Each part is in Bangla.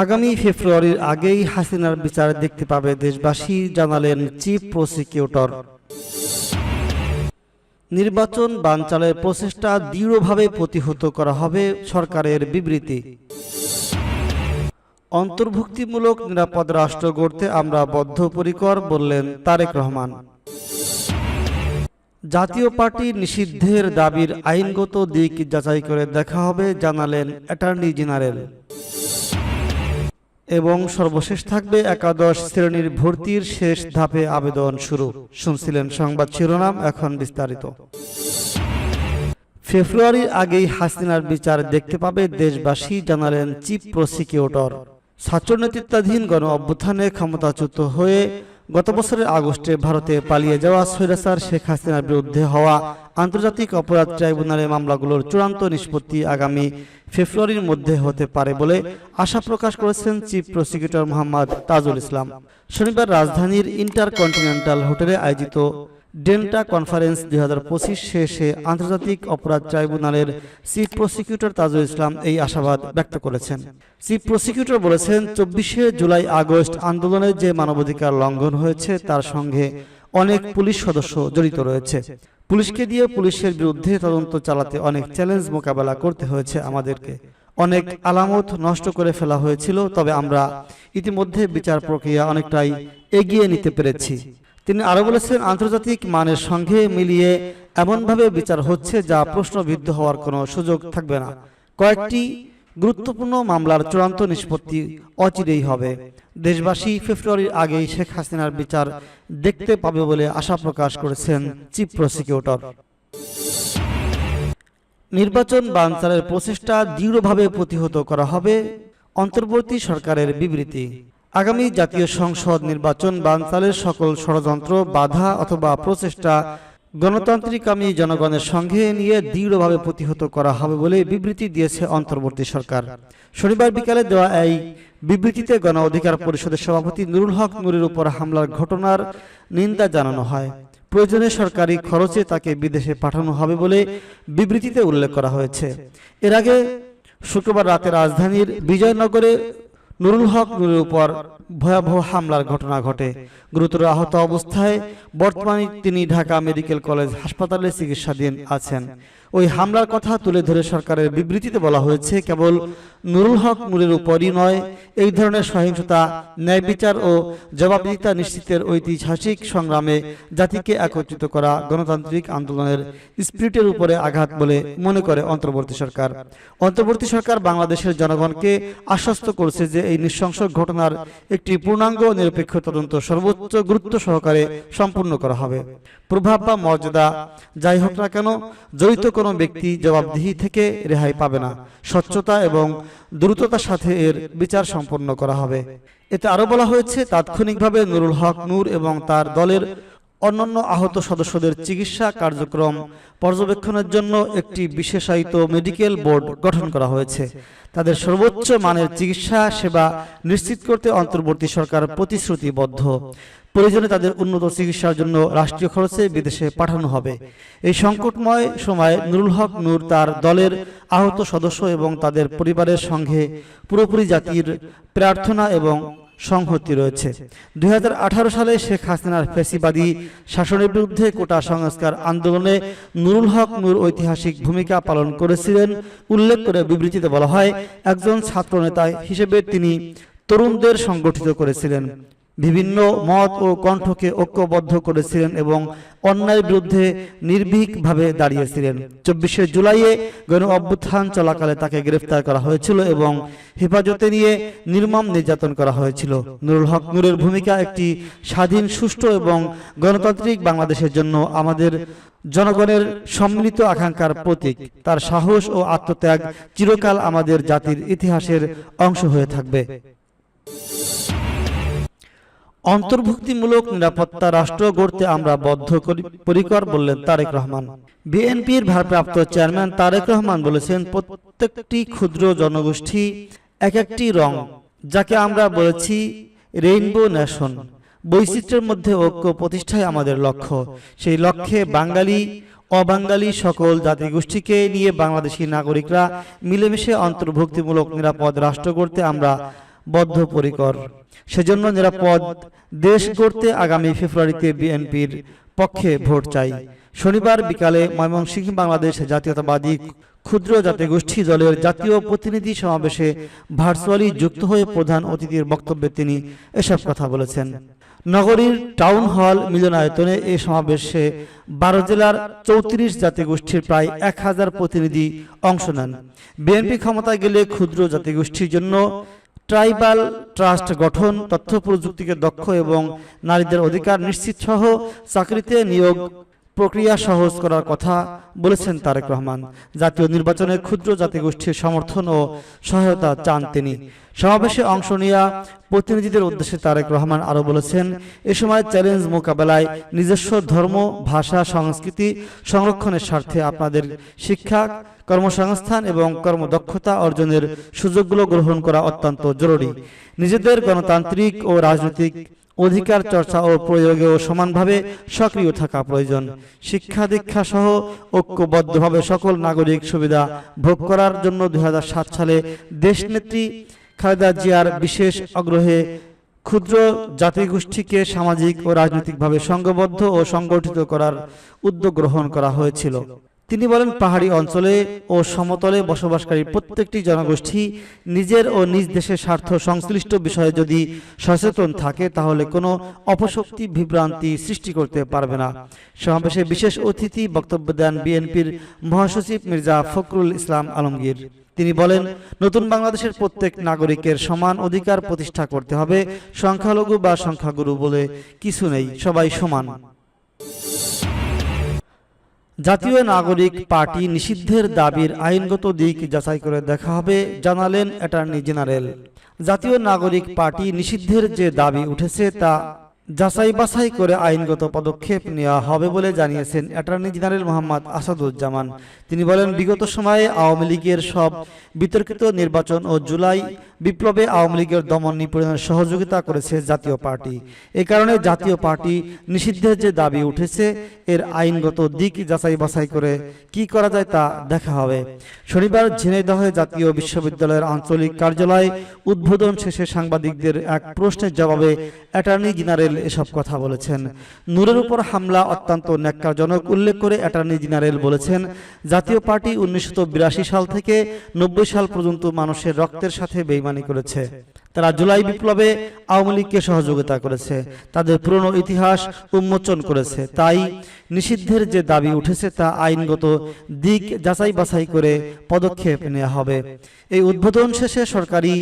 আগামী ফেব্রুয়ারির আগেই হাসিনার বিচার দেখতে পাবে দেশবাসী, জানালেন চিফ প্রসিকিউটর। নির্বাচন বানচালের প্রচেষ্টা দৃঢ়ভাবে প্রতিহত করা হবে সরকারের বিবৃতি। অন্তর্ভুক্তিমূলক নিরাপদ রাষ্ট্র গড়তে আমরা বদ্ধপরিকর বললেন তারেক রহমান। জাতীয় পার্টি নিষিদ্ধের দাবির আইনগত দিক যাচাই করে দেখা হবে, জানালেন অ্যাটর্নি জেনারেল। এবং সর্বশেষ থাকবে একাদশ শ্রেণির ভর্তির শেষ ধাপে আবেদন শুরু। শুনছিলেন সংবাদ শিরোনাম, এখন বিস্তারিত। ফেব্রুয়ারির আগেই হাসিনার বিচার দেখতে পাবে দেশবাসী, জানালেন চিফ প্রসিকিউটর। ছাত্র নেতৃত্বাধীন গণ অভ্যুত্থানে ক্ষমতাচ্যুত হয়ে গত বছরের আগস্টে ভারতে পালিয়ে যাওয়া সৈরাসার শেখ হাসিনার বিরুদ্ধে হওয়া আন্তর্জাতিক অপরাধ ট্রাইব্যুনালের মামলাগুলোর চূড়ান্ত নিষ্পত্তি আগামী ফেব্রুয়ারির মধ্যে হতে পারে বলে আশা প্রকাশ করেছেন চিফ প্রসিকিউটর মোহাম্মদ তাজুল ইসলাম। শনিবার রাজধানীর ইন্টারকন্টিনেন্টাল হোটেলে আয়োজিত ডেল্টা কনফারেন্স দুই হাজার শেষে আন্তর্জাতিক অপরাধ ট্রাইব্যুনালের চিফ প্রসিকিউটর তাজুল ইসলাম এই আশাবাদ ব্যক্ত করেছেন। চিফ প্রসিকিউটর বলেছেন, চব্বিশে জুলাই আগস্ট আন্দোলনে যে মানবাধিকার লঙ্ঘন হয়েছে তার সঙ্গে অনেক পুলিশ সদস্য জড়িত রয়েছে। পুলিশকে দিয়ে পুলিশের বিরুদ্ধে তদন্ত চালাতে অনেক চ্যালেঞ্জ মোকাবেলা করতে হয়েছে আমাদেরকে। অনেক আলামত নষ্ট করে ফেলা হয়েছিল, তবে আমরা ইতিমধ্যে বিচার প্রক্রিয়া অনেকটাই এগিয়ে নিতে পেরেছি। তিনি আরও বলেছেন, আন্তর্জাতিক মানের সঙ্গে মিলিয়ে এমনভাবে বিচার হচ্ছে যা প্রশ্নবিদ্ধ হওয়ার কোনো সুযোগ থাকবে না। কয়েকটি গুরুত্বপূর্ণ মামলার চূড়ান্ত নিষ্পত্তি অচিরেই হবে। দেশবাসী ফেব্রুয়ারির আগেই শেখ হাসিনার বিচার দেখতে পাবে বলে আশা প্রকাশ করেছেন চিফ প্রসিকিউটর। নির্বাচন বানচালের প্রচেষ্টা দৃঢ়ভাবে প্রতিহত করা হবে অন্তর্বর্তী সরকারের বিবৃতি। আগামী জাতীয় সংসদ নির্বাচন বানচালের সকল ষড়যন্ত্র বাধা অথবা প্রচেষ্টা গণতান্ত্রিকামী জনগণের সঙ্গে নিয়ে দৃঢ়ভাবে প্রতিহত করা হবে বলে বিবৃতি দিয়েছে অন্তর্বর্তী সরকার। শনিবার বিকালে দেওয়া এই বিবৃতিতে গণ অধিকার পরিষদের সভাপতি নুরুল হক নুরের উপর হামলার ঘটনার নিন্দা জানানো হয়। প্রয়োজনে সরকারি খরচে তাকে বিদেশে পাঠানো হবে বলে বিবৃতিতে উল্লেখ করা হয়েছে। এর আগে শুক্রবার রাতে রাজধানীর বিজয়নগরে নুরুল হক নুরের উপর ভয়াবহ হামলার ঘটনা ঘটে। গুরুতর আহত অবস্থায় বর্তমানে তিনি ঢাকা মেডিকেল কলেজ হাসপাতালে চিকিৎসাধীন আছেন। ওই হামলার কথা তুলে ধরে সরকারের বিবৃতিতে বলা হয়েছে, কেবল নুরুল হক নুরের উপরই নয়, এই ধরনের সহিংসতা, ন্যায় বিচার ও জবাবদিহিতা নিশ্চিতের ঐতিহাসিক সংগ্রামে জাতিকে একত্রিত করা গণতান্ত্রিক আন্দোলনের স্পিরিটের উপরে আঘাত বলে মনে করে অন্তর্বর্তী সরকার। অন্তর্বর্তী সরকার বাংলাদেশের জনগণকে আশ্বস্ত করেছে যে এই নৃশংস ঘটনার একটি পূর্ণাঙ্গ নিরপেক্ষ তদন্ত সর্বোচ্চ গুরুত্ব সহকারে সম্পূর্ণ করা হবে। প্রভাব বা মর্যাদা যাই হোক না কেন, জড়িত কোনো ব্যক্তি জবাবদিহি থেকে রেহাই পাবে না। স্বচ্ছতা এবং দ্রুততার সাথে এর বিচার সম্পন্ন করা হবে। এতে আরও বলা হয়েছে, তাৎক্ষণিকভাবে নুরুল হক নূর এবং তার দলের অন্যান্য আহত সদস্যদের চিকিৎসা কার্যক্রম পর্যবেক্ষণের জন্য একটি বিশেষায়িত মেডিকেল বোর্ড গঠন করা হয়েছে। তাদের সর্বোচ্চ মানের চিকিৎসা সেবা নিশ্চিত করতে অন্তর্বর্তী সরকার প্রতিশ্রুতিবদ্ধ। প্রয়োজনে তাদের উন্নত চিকিৎসার জন্য রাষ্ট্রীয় খরচে বিদেশে পাঠানো হবে। এই সংকটময় সময় নুরুল হক নূর তার দলের আহত সদস্য এবং তাদের পরিবারের সঙ্গে পুরোপুরি জাতির প্রার্থনা এবং সংহতি রয়েছে। দুই সালে শেখ হাসিনার ফেসিবাদী শাসনের বিরুদ্ধে কোটা সংস্কার আন্দোলনে নুরুল হক নূর ঐতিহাসিক ভূমিকা পালন করেছিলেন। উল্লেখ করে বিবৃতিতে বলা হয়, একজন ছাত্রনেতা হিসেবে তিনি তরুণদের সংগঠিত করেছিলেন। বিভিন্ন মত ও কণ্ঠকে ঐক্যবদ্ধ করেছিলেন এবং অন্যায়ের বিরুদ্ধে নির্ভীকভাবে দাঁড়িয়েছিলেন। চব্বিশে জুলাইয়ে গণ অভ্যুত্থান চলাকালে তাকে গ্রেফতার করা হয়েছিল এবং হেফাজতে নিয়ে নির্মম নির্যাতন করা হয়েছিল। নুরুল হক নূরের ভূমিকা একটি স্বাধীন, সুষ্ঠু এবং গণতান্ত্রিক বাংলাদেশের জন্য আমাদের জনগণের সম্মিলিত আকাঙ্ক্ষার প্রতীক। তার সাহস ও আত্মত্যাগ চিরকাল আমাদের জাতির ইতিহাসের অংশ হয়ে থাকবে। অন্তর্ভুক্তিমূলক নিরাপত্তা রাষ্ট্র গড়তে আমরা বদ্ধ পরিকর বললেন তারেক রহমান। বিএনপির ভারপ্রাপ্ত চেয়ারম্যান তারেক রহমান বলেছেন, প্রত্যেকটি ক্ষুদ্র জনগোষ্ঠী এক একটি রং, যাকে আমরা বলেছি রেইনবো নেশন। বৈচিত্র্যের মধ্যে ঐক্য প্রতিষ্ঠাই আমাদের লক্ষ্য। সেই লক্ষ্যে বাঙালি, অবাঙালি সকল জাতিগোষ্ঠীকে নিয়ে বাংলাদেশি নাগরিকরা মিলেমিশে অন্তর্ভুক্তিমূলক নিরাপদ রাষ্ট্র গড়তে আমরা বদ্ধপরিকর। সেজন্য নিরাপদ দেশ গড়তে আগামী ফেব্রুয়ারিতে বিএনপির পক্ষে ভোট চাই। শনিবার বিকালে ময়মনসিংহ বাংলাদেশ জাতীয়তাবাদী ক্ষুদ্র জাতিগোষ্ঠী দলের জাতীয় প্রতিনিধি সমাবেশে ভার্চুয়ালি যুক্ত হয়ে প্রধান অতিথির বক্তব্যে তিনি এসব কথা বলেছেন। নগরীর টাউন হল মিলনায়তনে এই সমাবেশে বারো জেলার চৌত্রিশ জাতিগোষ্ঠীর প্রায় এক হাজার প্রতিনিধি অংশ নেন। বিএনপি ক্ষমতায় গেলে ক্ষুদ্র জাতিগোষ্ঠীর জন্য ট্রাইবাল ট্রাস্ট গঠন তথ্য প্রযুক্তিকে দক্ষ এবং নারীদের অধিকার নিশ্চিত সহ চাকরিতে নিয়োগ প্রক্রিয়া সহজ করার কথা বলেছেন তারেক রহমান। জাতীয় নির্বাচনে ক্ষুদ্র জাতিগোষ্ঠীর সমর্থন ও সহায়তা চান তিনি। সমাবেশে অংশ নেওয়া প্রতিনিধিদের উদ্দেশ্যে তারেক রহমান আরও বলেছেন, এ সময় চ্যালেঞ্জ মোকাবেলায় নিজস্ব ধর্ম, ভাষা, সংস্কৃতি সংরক্ষণের স্বার্থে আপনাদের শিক্ষা, কর্মসংস্থান এবং কর্মদক্ষতা অর্জনের সুযোগগুলো গ্রহণ করা অত্যন্ত জরুরি। নিজেদের গণতান্ত্রিক ও রাজনৈতিক অধিকার চর্চা ও প্রয়োগেও সমানভাবে সক্রিয় থাকা প্রয়োজন। শিক্ষা দীক্ষা সহ ঐক্যবদ্ধভাবে সকল নাগরিক সুবিধা ভোগ করার জন্য দু হাজার সাত সালে দেশ দেশনেত্রী খালেদা জিয়ার বিশেষ আগ্রহে ক্ষুদ্র জাতিগোষ্ঠীকে সামাজিক ও রাজনৈতিকভাবে সংঘবদ্ধ ও সংগঠিত করার উদ্যোগ গ্রহণ করা হয়েছিল। তিনি বলেন, পাহাড়ি অঞ্চলে ও সমতলে বসবাসকারী প্রত্যেকটি জনগোষ্ঠী নিজের ও নিজ দেশের স্বার্থ সংশ্লিষ্ট বিষয়ে যদি সচেতন থাকে, তাহলে কোনো অপশক্তি বিভ্রান্তি সৃষ্টি করতে পারবে না। সমাবেশে বিশেষ অতিথি বক্তব্য দেন বিএনপির মহাসচিব মির্জা ফখরুল ইসলাম আলমগীর। তিনি বলেন, নতুন বাংলাদেশের প্রত্যেক নাগরিকের সমান অধিকার প্রতিষ্ঠা করতে হবে, সংখ্যালঘু বা সংখ্যাগুরু বলে কিছু নেই, সবাই সমান। জাতীয় নাগরিক পার্টি নিষিদ্ধের দাবির আইনগত দিক যাচাই করে দেখা হবে, জানালেন অ্যাটর্নি জেনারেল। জাতীয় নাগরিক পার্টি নিষিদ্ধের যে দাবি উঠেছে তা যাচাই বাছাই করে আইনগত পদক্ষেপ নেওয়া হবে বলে জানিয়েছেন অ্যাটর্নি জেনারেল মোহাম্মদ আসাদুজ্জামান। তিনি বলেন, বিগত সময়ে আওয়ামী লীগের সব বিতর্কিত নির্বাচন ও জুলাই বিপ্লবে আওয়ামী লীগের দমন নিপীড়নের সহযোগিতা করেছে জাতীয় পার্টি। এ কারণে জাতীয় পার্টি নিষিদ্ধের যে দাবি উঠেছে, এর আইনগত দিক যাচাই বাছাই করে কি করা যায় তা দেখা হবে। শনিবার ঝিনাইদহে জাতীয় বিশ্ববিদ্যালয়ের আঞ্চলিক কার্যালয় উদ্বোধন শেষে সাংবাদিকদের এক প্রশ্নের জবাবে অ্যাটর্নি জেনারেল এসব কথা বলেছেন। নূরের উপর হামলা অত্যন্ত ন্যাক্কারজনক, উল্লেখ করে অ্যাটর্নি জেনারেল বলেছেন, জাতীয় পার্টি উনিশশো বিরাশি সাল থেকে নব্বই সাল পর্যন্ত মানুষের রক্তের সাথে বেইমানি করেছে। তারা জুলাই বিপ্লবে আওয়ামী লীগকে সহযোগিতা করেছে। তাদের পুরনো ইতিহাস উন্মোচন করেছে। তাই নিষিদ্ধের যে দাবি উঠেছে তা আইনগত দিক যাচাই বাছাই করে পদক্ষেপ নেওয়া হবে। এই উদ্বোধন শেষে সরকারি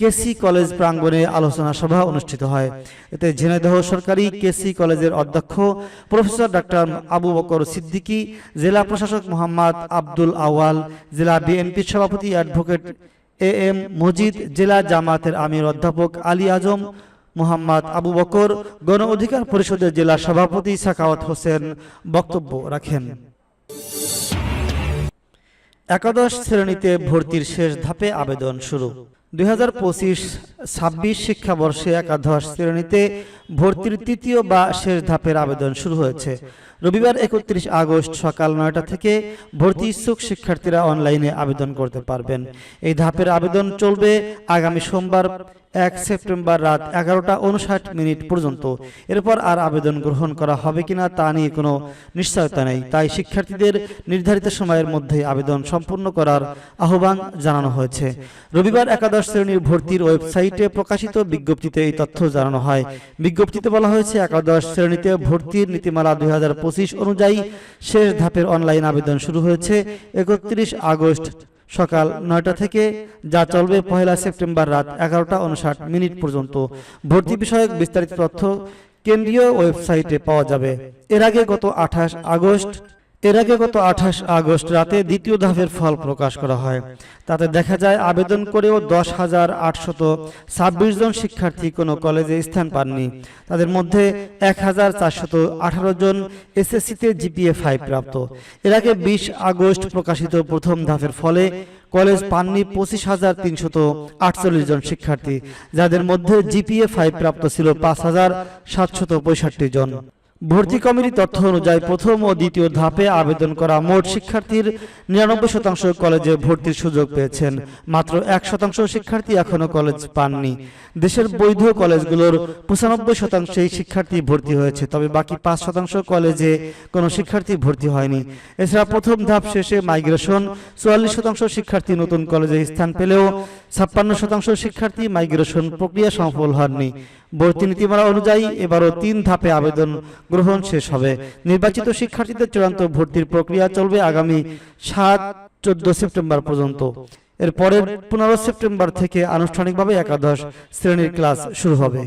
কেসি কলেজ প্রাঙ্গণে আলোচনা সভা অনুষ্ঠিত হয়। এতে ঝিনাইদহ সরকারি কেসি কলেজের অধ্যক্ষ প্রফেসর ডাক্তার আবু বকর সিদ্দিকী, জেলা প্রশাসক মোহাম্মদ আব্দুল আওয়াল জেলা বিএনপির সভাপতি অ্যাডভোকেট এ এম মজিদ জেলা জামাতের আমির অধ্যাপক আলী আজম, মোহাম্মদ আবু বকর, গণ অধিকার পরিষদের জেলা সভাপতি সাকাওয়াত হোসেন বক্তব্য রাখেন। একাদশ শ্রেণীতে ভর্তির শেষ ধাপে আবেদন শুরু। দুই হাজার পঁচিশ ছাব্বিশ শিক্ষাবর্ষে একাদশ শ্রেণীতে ভর্তির তৃতীয় বা শেষ ধাপের আবেদন শুরু হয়েছে। রবিবার একত্রিশ আগস্ট সকাল নয়টা থেকে ভর্তি ইচ্ছুক শিক্ষার্থীরা অনলাইনে আবেদন করতে পারবেন। এই ধাপের আবেদন চলবে আগামী সোমবার, এক সেপ্টেম্বর রাত এগারোটা উনষাট মিনিট পর্যন্ত। এরপর আর আবেদন গ্রহণ করা হবে কিনা তা নিয়ে কোনো নিশ্চয়তা নেই। তাই শিক্ষার্থীদের নির্ধারিত সময়ের মধ্যে আবেদন সম্পূর্ণ করার আহ্বান জানানো হয়েছে। রবিবার একাদশ শ্রেণির ভর্তির ওয়েবসাইটে প্রকাশিত বিজ্ঞপ্তিতে এই তথ্য জানানো হয়। বিজ্ঞপ্তিতে বলা হয়েছে, একাদশ শ্রেণীতে ভর্তির নীতিমালা দুই হাজার পঁচিশ অনুযায়ী শেষ ধাপের অনলাইন আবেদন শুরু হয়েছে একত্রিশ আগস্ট সকাল নয়টা থেকে, যা চলবে পহেলা সেপ্টেম্বর রাত এগারোটা উনষাট মিনিট পর্যন্ত। ভর্তি বিষয়ক বিস্তারিত তথ্য কেন্দ্রীয় ওয়েবসাইটে পাওয়া যাবে। এর আগে গত আঠাশ আগস্ট এর আগে গত আঠাশ আগস্ট রাতে দ্বিতীয় ধাপের ফল প্রকাশ করা হয়। তাতে দেখা যায় আবেদন করেও দশ হাজার আটশত ছাব্বিশ জন শিক্ষার্থী কোনো কলেজে স্থান পাননি। তাদের মধ্যে এক হাজার চারশত আঠারো জন এসএসসিতে জিপিএ ফাইভ প্রাপ্ত। এর আগে বিশ আগস্ট প্রকাশিত প্রথম ধাপের ফলে কলেজ পাননি পঁচিশ হাজার তিনশত আটচল্লিশ জন শিক্ষার্থী, যাদের মধ্যে জিপিএ ফাইভ প্রাপ্ত ছিল পাঁচ হাজার সাতশত পঁয়ষট্টি জন। ভর্তি কমিটির তথ্য অনুযায়ী প্রথম ও দ্বিতীয় ধাপে আবেদন করা মোট শিক্ষার্থীর নিরানব্বই শতাংশ কলেজে ভর্তির সুযোগ পেয়েছেন। মাত্র এক শতাংশ শিক্ষার্থী এখনও কলেজ পাননি। দেশের বৈধ কলেজগুলোর পঁচানব্বই শতাংশেই শিক্ষার্থী ভর্তি হয়েছে, তবে বাকি পাঁচ শতাংশ কলেজে কোনো শিক্ষার্থী ভর্তি হয়নি। এছাড়া প্রথম ধাপ শেষে মাইগ্রেশন, চুয়াল্লিশ শতাংশ শিক্ষার্থী নতুন কলেজে স্থান পেলেও ছাপ্পান্ন শতাংশ শিক্ষার্থী মাইগ্রেশন প্রক্রিয়া সফল হননি ভর্তি নীতিমালা অনুযায়ী এবারও তিন ধাপে আবেদন গ্রহণ শেষ হবে। নির্বাচিত শিক্ষার্থীদের চূড়ান্ত ভর্তির প্রক্রিয়া চলবে আগামী সাত, চোদ্দ সেপ্টেম্বর পর্যন্ত। এর পরের পনেরো সেপ্টেম্বর থেকে আনুষ্ঠানিকভাবে একাদশ শ্রেণির ক্লাস শুরু হবে।